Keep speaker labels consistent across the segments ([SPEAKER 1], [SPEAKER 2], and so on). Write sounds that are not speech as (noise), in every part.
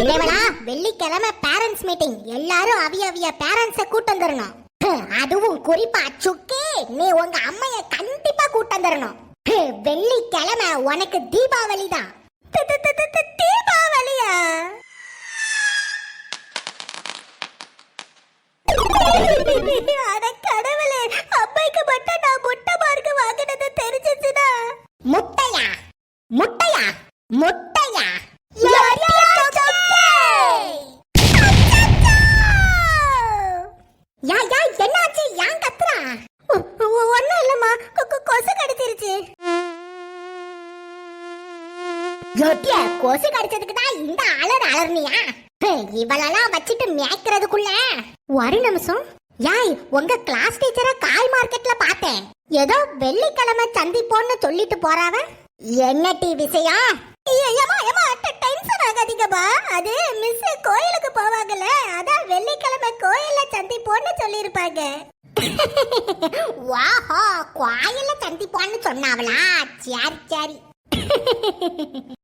[SPEAKER 1] பெரியவளா வெள்ளிக்கிழமை parents meeting எல்லாரும் அவிய அவிய பேரண்ட்ஸ கூட்டம் தரணும் அதுவும் குறிப்பா சுக்கி நீ உங்க அம்மைய கண்டிப்பா கூட்டம் தரணும் வெள்ளிக்கிழமை உனக்கு தீபாவளி தான் தீபாவளியா? அட கடவுளே அம்மைக்கு மட்டும் நான் முட்டை நிமிஷம் யாய் உங்க கிளாஸ் டீச்சரை காய் மார்க்கெட்ல பார்த்தேன். ஏதோ வெள்ளிக்கிழமை சந்திப்போன்னு சொல்லிட்டு போறாவ? என்ன டி விஷயம்? ஏமா ஏமா டென்ஷன் ஆகாதீங்கப்பா அது மிஸ் கோயிலுக்கு போவாங்கல்ல அதான் வெள்ளிக்கிழமை கோயில்ல சந்திப்போன்னு சொல்லியிருப்பாங்க. (laughs) வாஹோ கோயில்ல சந்திப்போன்னு சொன்னாவளா? சரி சரி. (laughs)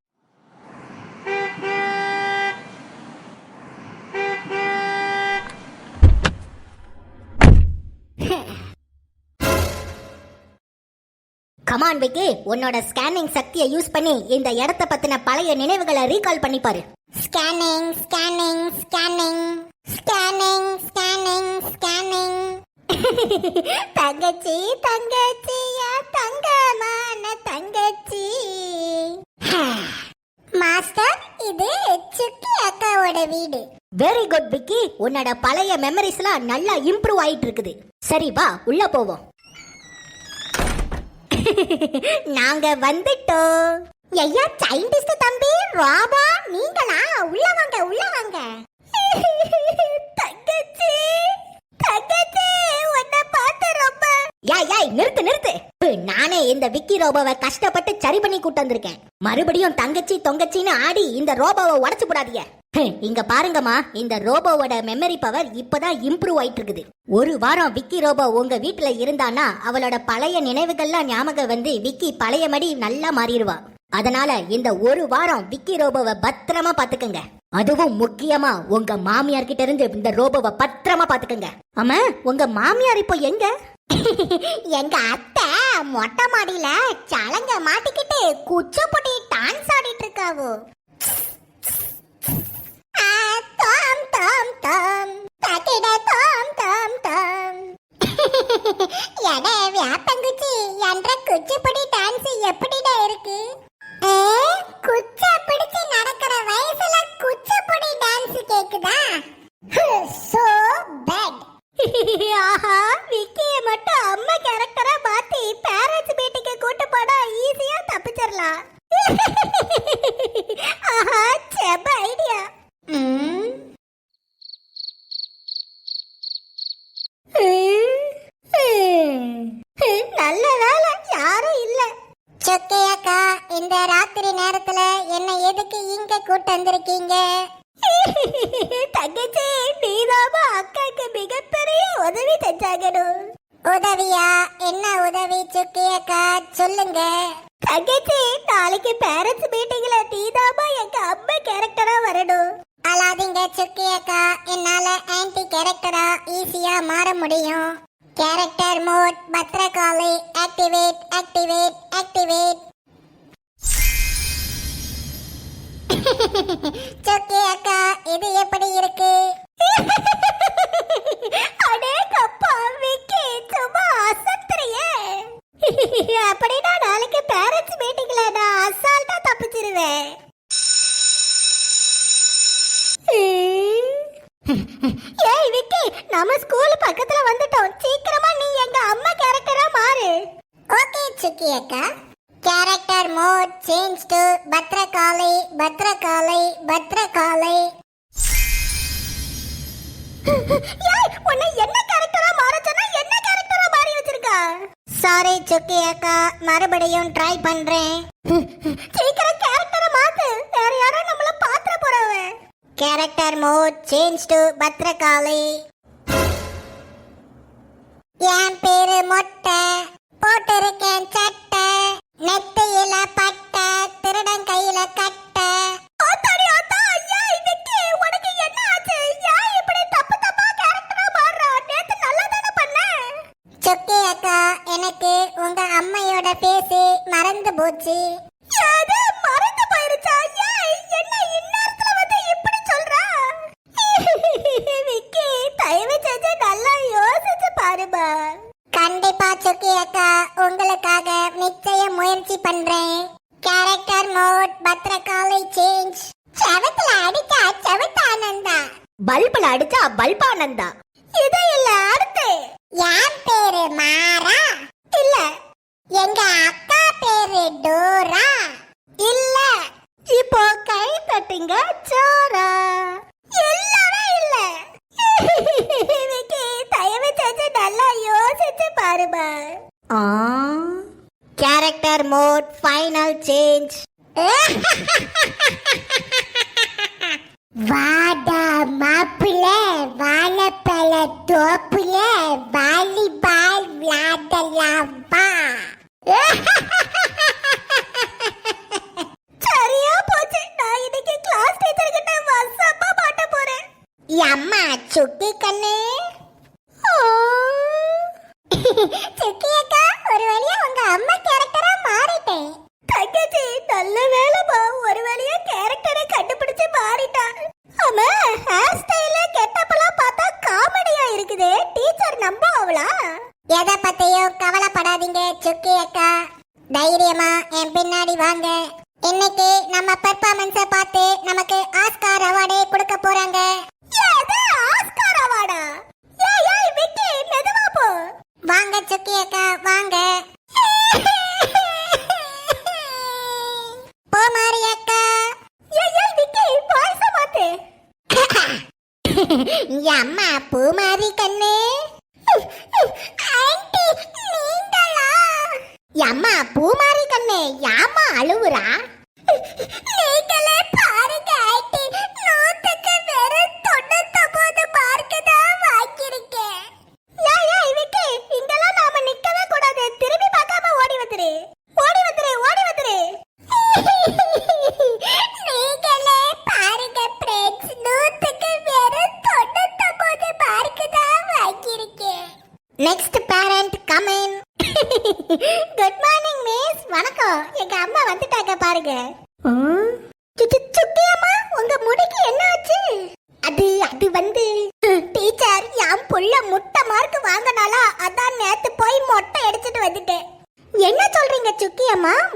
[SPEAKER 1] கமான் விக்கி உன்னோட ஸ்கேனிங் சக்தியை யூஸ் பண்ணி இந்த இடத்த பத்தின பழைய நினைவுகளை ரீகால் பண்ணி பாரு. Scanning scanning scanning scanning scanning scanning தங்கச்சி தங்கச்சி தங்கமான தங்கச்சி. (sighs) மாஸ்டர் இது சுக்கி அக்காவோட வீடு. வெரி குட் விக்கி உன்னோட பழைய மெமரிஸ்லாம் நல்லா இம்ப்ரூவ் ஆயிட்டு இருக்குது. சரி வா உள்ள போவோம். (laughs) நாங்க வந்துட்டோம். ஐயா சயின்டிஸ்ட் தம்பி ராபா நீங்களா? உள்ள வாங்க உள்ள வாங்க. (laughs) தங்கச்சி தங்கச்சி உன்னை பார்த்து ரொம்ப. யாய் யாய் நிறுத்து நிறுத்து. நானே இந்த விக்கி ரோபோவை கஷ்டப்பட்டு சரி பண்ணி கூட்டு வந்திருக்கேன். மறுபடியும் தங்கச்சி தொங்கச்சின்னு ஆடி இந்த ரோபோவை உடச்சு போடாதீங்க. இங்க பாருங்கம்மா இந்த ரோபோவோட மெமரி பவர் இப்பதான் இம்ப்ரூவ் ஆயிட்டு இருக்குது ஒரு வாரம் விக்கி ரோபோ உங்க வீட்டுல இருந்தானா அவளோட பழைய நினைவுகள்லாம் ஞாபகம் வந்து விக்கி பழையபடி நல்லா மாறிடுவா. அதனால இந்த ஒரு வாரம் விக்கி ரோபோவை பத்திரமா பாத்துக்கங்க அதுவும் முக்கியமா உங்க மாமியார் கிட்ட இருந்து இந்த ரோபோவை பத்திரமா பாத்துக்கங்க ஆமா உங்க மாமியார் இப்போ எங்க? (laughs) எங்க அத்தை மொட்டை மாடியில சலங்க மாட்டிக்கிட்டு குச்ச டான்ஸ் ஆடிட்டு இருக்காவோ ஆ, தாம் தாம் தாம். தட்டிட தாம் தாம் தாம். எட வியாப்பங்குச்சி என்ற குச்சிப்புடி டான்ஸ் எப்படிடா இருக்கு? ஏ, குச்ச பிடிச்சு நடக்கிற வயசுல குச்சிப்புடி டான்ஸ் கேக்குதா சோ பேட் ஆஹா விக்கிய மட்டும் அம்மா கேரக்டரா மாத்தி பேரண்ட்ஸ் மீட்டிங்க கூட்டு போனா ஈஸியா தப்பிச்சிரலாம் ஆஹா செம்ம ஐடியா நல்ல வேலை யாரும் இல்ல சொக்கையாக்கா இந்த ராத்திரி நேரத்துல என்ன எதுக்கு இங்க கூட்டு வந்திருக்கீங்க? தங்கச்சி நீதாமா அக்காக்கு மிகப்பெரிய உதவி செஞ்சாகணும். உதவியா? என்ன உதவி சுக்கியக்கா? சொல்லுங்க. தங்கச்சி நாளைக்கு பேரண்ட்ஸ் மீட்டிங்ல நீதாமா எங்க அம்மா கேரக்டரா வரணும். அலாதீங்க சுக்கியக்கா. என்னால ஆன்டி கேரக்டரா ஈஸியா மாற முடியும். Character mode Bhadrakali activate activate activate Chokki அக்கா இது எப்படி இருக்கு? அடே கப்பா விக்கி சும்மா அசத்துறியே. அப்படின்னா நாளைக்கு பேரண்ட்ஸ் மீட்டிங்ல நான் அசால்ட்டா தப்பிச்சிருவேன். விக்கி நம்ம ஸ்கூல் பக்கத்துல வந்துட்டோம். சீக்கிரமா நீ எங்க அம்மா கேரக்டரா மாறு. ஓகே சுக்கி அக்கா. Character mode change to Bhadrakali Bhadrakali Bhadrakali. உன்னை என்ன கேரக்டரா மாற சொன்னா என்ன கேரக்டரா மாறி வச்சிருக்கா? சாரி சுக்கி அக்கா. மறுபடியும் ட்ரை பண்றேன். சீக்கிரம் கேரக்டரை character mode change to Bhadrakali என் பேரு மொட்டை போட்டிருக்கேன் சட்டை நெத்தியில பட்ட திருடன் கையில கட்ட சொக்கி அக்கா எனக்கு உங்க
[SPEAKER 2] அம்மையோட
[SPEAKER 1] பேசி மறந்து போச்சு. பாருமா
[SPEAKER 2] கண்டிப்பா சுக்கி அக்கா. உங்களுக்காக நிச்சயம் முயற்சி பண்றேன். கேரக்டர் மோட் பத்திரகாலை சேஞ்ச் செவத்துல அடிச்சா செவத்த ஆனந்தா
[SPEAKER 1] பல்புல அடிச்சா பல்பானந்தா இது இல்ல அடுத்து.
[SPEAKER 2] என் பேரு மாறா?
[SPEAKER 1] இல்ல.
[SPEAKER 2] எங்க அக்கா பேரு டோரா?
[SPEAKER 1] இல்ல. இப்போ கை தட்டுங்க சோரா இல்லவே இல்ல. (laughs) பாருமா ஆ கேரக்டர் மோட் ஃபைனல் சேஞ்ச்
[SPEAKER 2] வா
[SPEAKER 1] தங்கச்சி நல்ல வேலைப்பா ஒரு வழியா கேரக்டரை கண்டுபிடிச்சு மாறிட்டான். ஆமா ஹேர் ஸ்டைல கெட்டப்பெல்லாம் பார்த்தா காமெடியா இருக்குதே. டீச்சர் நம்ப அவளா?
[SPEAKER 2] எதை பத்தியும் கவலைப்படாதீங்க சுக்கி அக்கா. தைரியமா என் பின்னாடி வாங்க. இன்னைக்கு நம்ம பெர்ஃபார்மன்ஸ பார்த்து நமக்கு ஆஸ்கார் அவார்டே கொடுக்க போறாங்க.
[SPEAKER 1] ஆஸ்கார் அவார்டா ஏய் ஏய் விக்கி மெதுவா போ.
[SPEAKER 2] வாங்க சுக்கி அக்கா வாங்க.
[SPEAKER 1] என்
[SPEAKER 2] அம்மா
[SPEAKER 1] பூ மாதிரி கண்ணு.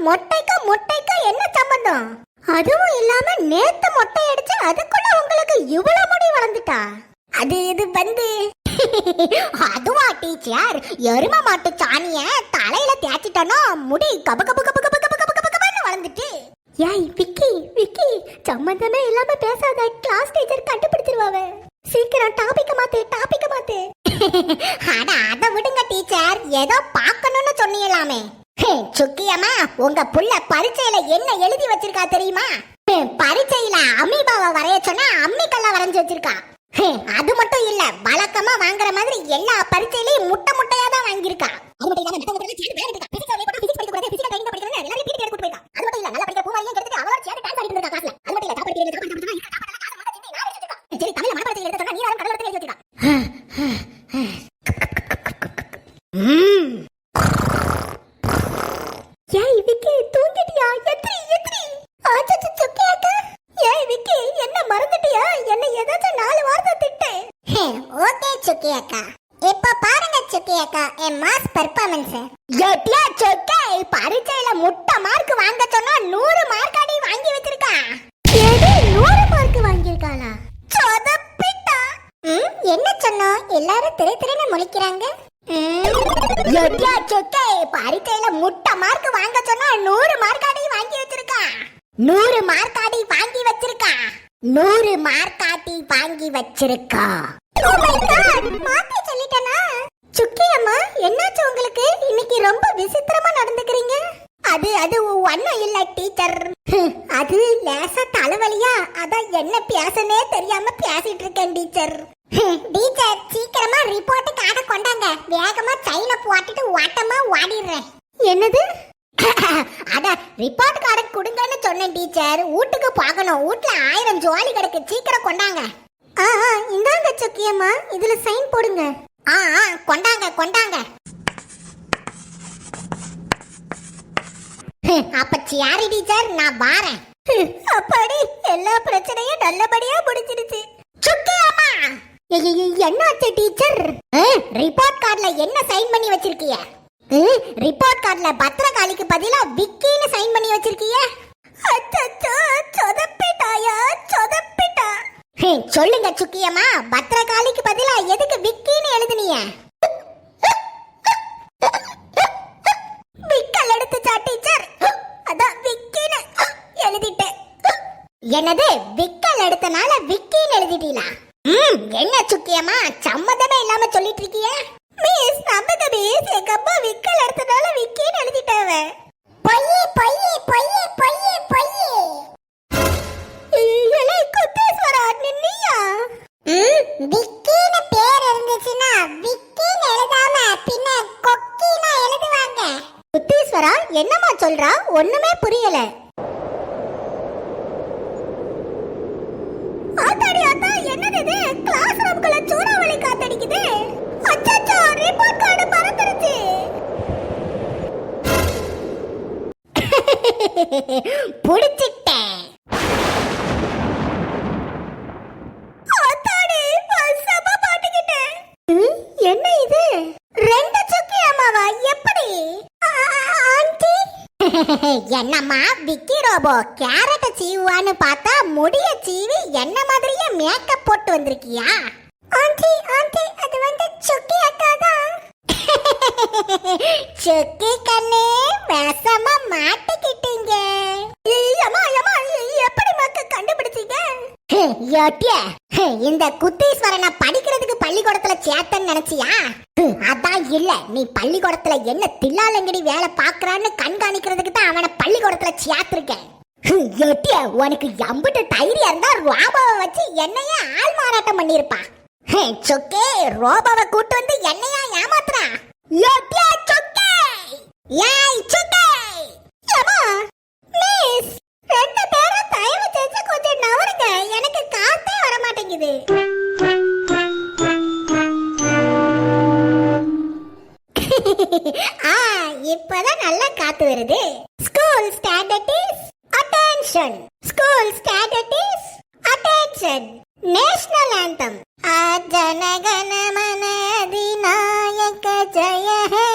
[SPEAKER 1] மொட்டைக்கும் முட்டைக்கும் என்ன சம்பந்தம்? அதுவும் இல்லாம நேத்து மொட்டை அடிச்சு அதுக்குள்ள உங்களுக்கு இவ்வளவு முடி வளர்ந்துட்டா? அது இது வந்து (laughs) அதுவா டீச்சர்? எரும மாட்டு சாணிய தலையில தேய்ச்சிட்டனோ முடி கப கப கப கப கப கப கப கபன்னு வளர்ந்துட்டு. ஏய் விக்கி விக்கி சம்பந்தமே இல்லாம பேசாத கிளாஸ் டீச்சர் கண்டுபிடிச்சிருவாங்க சீக்கிரம் டாபிக் மாத்து டாபிக் மாத்து. (laughs) அட அத விடுங்க டீச்சர். ஏதோ பார்க்கணும்னு சொன்னீங்களாமே. சுக்கியம்மா உங்க புள்ள பரீட்சையில என்ன எழுதி வச்சிருக்கா தெரியுமா? ஹம், பரீட்சையில அம்மிபாவை வரைய சொன்னா அம்மிக்கல்ல வரைஞ்சு வச்சிருக்கா. ஹம், அது மட்டும் இல்ல வழக்கமா வாங்குற மாதிரி எல்லா பரீட்சையிலயும் முட்டை முட்டையா தான் வாங்கியிருக்கா அது மட்டும் இல்லாம மத்தவங்க கூட சேர்ந்து விளையாடிட்டு இருக்கா. Physics அவளே கூட physics படிக்க கூடாது, physical training தான் படிக்கணும்னு எல்லாரையும் PT கேட்டு கூட்டு போயிருக்கா. அது மட்டும் இல்ல, நல்லா படிக்கிற பூமாரியும் கெடுத்துட்டு அவளோட சேர்ந்து dance ஆடிட்டு இருக்கா classல. அது மட்டும் இல்ல, top அடிக்கிறது, top அடிக்கிறது, இருக்கிற top எல்லாம் காசை மொத்தம் சிந்தி நான் அடிச்சிட்டு இருக்கா. சரி, தமிழ்ல மனப்பாடத்தை எழுத சொன்னா நீராரும் கடல் எடுத்து எழுதி வச்சிருக்கா. ம். ஏய் விக்கி தூங்கிட்டியா எத்ரி எத்ரி ஆச்சச்சு சுக்கி அக்கா ஏய் விக்கி என்ன மறந்துட்டியா என்ன ஏதாச்சும் நாலு வார்த்தை திட்டு
[SPEAKER 2] ஓகே சுக்கி அக்கா இப்ப பாருங்க சுக்கி அக்கா என் மாஸ் பெர்ஃபார்மன்ஸ்
[SPEAKER 1] எட்டியா சொக்கே பரீட்சையில முட்டை மார்க் வாங்க சொன்னா நூறு மார்க் அடி வாங்கி வச்சிருக்கா. எது நூறு மார்க் வாங்கியிருக்காளா? சொதப்பிட்டா.
[SPEAKER 2] ம், என்ன சொன்னோம் எல்லாரும் திரு திருன்னு முழிக்கிறாங்க.
[SPEAKER 1] எட்டியா சொக்கே பரீட்சையில முட்டை மார்க் வாங்க சொன்னா நூறு மார்க் அடி வாங்கி வச்சிருக்கா. நூறு மார்க் அடி வாங்கி வச்சிருக்கா. நூறு மார்க் அடி வாங்கி வச்சிருக்கா.
[SPEAKER 2] Oh மாத்தி சொல்லிட்டேனா?
[SPEAKER 1] சுக்கி அம்மா என்னாச்சு உங்களுக்கு? இன்னைக்கு ரொம்ப விசித்திரமா நடந்துக்கிறீங்க. அது அது ஒன்னும் இல்ல டீச்சர் அது லேசா தலைவலியா? அதான் என்ன பேசனே தெரியாம பேசிட்டு இருக்கேன் டீச்சர்.
[SPEAKER 2] டீச்சர் சீக்கிரமா ரிப்போர்ட் கார்ட கொண்டாங்க. வேகமா சைன போட்டுட்டு ஓட்டமா ஓடிடுறேன்.
[SPEAKER 1] என்னது? (coughs) அட ரிப்போர்ட் கார்டு கொடுங்கன்னு சொன்னேன் டீச்சர். வீட்டுக்கு பார்க்கணும் வீட்ல ஆயிரம் ஜோலி கிடக்கு. சீக்கிரம் கொண்டாங்க. ஆ இந்தாங்க சுக்கியம்மா இதுல சைன் போடுங்க. ஆ ஆ கொண்டாங்க கொண்டாங்க.
[SPEAKER 2] அப்ப சாரி டீச்சர் நான் வாரேன்.
[SPEAKER 1] அப்பாடி எல்லா பிரச்சனையும் நல்லபடியா முடிஞ்சிருச்சு
[SPEAKER 2] சுக்கியம்மா
[SPEAKER 1] என்னாச்சு டீச்சர்?
[SPEAKER 2] ரிப்போர்ட் கார்டுல என்ன சைன் பண்ணி வச்சிருக்கீங்க ரிப்போர்ட் கார்டுல பத்திரகாளிக்கு பதிலா விக்கின்னு சைன் பண்ணி வச்சிருக்கீங்க
[SPEAKER 1] அச்சச்சோ
[SPEAKER 2] சொல்லுங்க சுக்கியம்மா பத்திரகாளிக்கு பதிலா எதுக்கு விக்கின்னு எழுதுனிய
[SPEAKER 1] விக்கல் எடுத்துச்சா டீச்சர் அதான் விக்கின்னு எழுதிட்டேன்.
[SPEAKER 2] என்னது விக்கல் எடுத்தனால விக்கின்னு எழுதிட்டீங்களா? ம் என்ன சுக்கியம்மா சம்மதமே இல்லாம சொல்லிட்டு இருக்கிய?
[SPEAKER 1] மிஸ் நம்புங்க மிஸ். எங்க அம்மா விக்கல் எடுத்தனால விக்கின்னு எழுதிட்டாவே
[SPEAKER 2] பொய்யே பொய்யே
[SPEAKER 1] ஈஸ்வரா என்னம்மா சொல்றா? ஒண்ணுமே புரியல. ஆத்தாடி ஆத்தா என்னது இது? கிளாஸ் ரூம்குள்ள சூறாவளி காத்தடிக்குது. அச்சச்சோ ரிப்போர்ட் கார்டு பறந்துருச்சு (laughs) ஆத்தாடி வசமா மாட்டிக்கிட்டேன் ம், என்ன இது ரெண்டு சுக்கி அம்மாவா எப்படி ஆ, ஆண்டி (laughs)
[SPEAKER 2] என்னம்மா விக்கி ரோபோ கேரட் சீவுவான்னு பார்த்தா முடிய சீவி என்ன மாதிரியே மேக்கப் போட்டு வந்திருக்கியா?
[SPEAKER 1] ஆண்டி ஆண்டி அது வந்து சுக்கி அக்கா தான் (laughs)
[SPEAKER 2] சுக்கி கண்ணே விஷமா மாட்டிக்கிட்டீங்க.
[SPEAKER 1] அம்மா அம்மா எப்படி மக்க கண்டுபிடிச்சீங்க? (laughs)
[SPEAKER 2] யோட்டிய இந்த குத்தீஸ்வரனை படிக்கிறதுக்கு பள்ளிக்கூடத்துல சேர்த்தன்னு நினைச்சியா? அதான் இல்ல. நீ பள்ளிக்கூடத்துல என்ன தில்லாலங்கடி வேலை பாக்குறான்னு கண்காணிக்கிறதுக்கு தான் அவனை பள்ளிக்கூடத்துல சேர்த்திருக்கேன். எட்டிய உனக்கு எம்பிட்டு டைரியா இருந்தா ரோபாவை வச்சு என்னையே ஆள் மாறாட்டம் பண்ணிருப்பா சொக்கே ரோபாவை கூட்டு வந்து என்னையா ஏமாத்துறா? யோட்டிய சொக்கே! ஏய் சொக்கே!
[SPEAKER 1] அம்மா மிஸ் ரெண்டு பேரும் தயவு செஞ்சு
[SPEAKER 2] இப்பதான் நல்லா காத்து வருது. School standard is attention school standard is attention national anthem ஜனகன மன அதிநாயக ஜய ஹே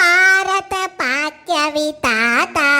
[SPEAKER 2] பாரத பாக்கிய விதாதா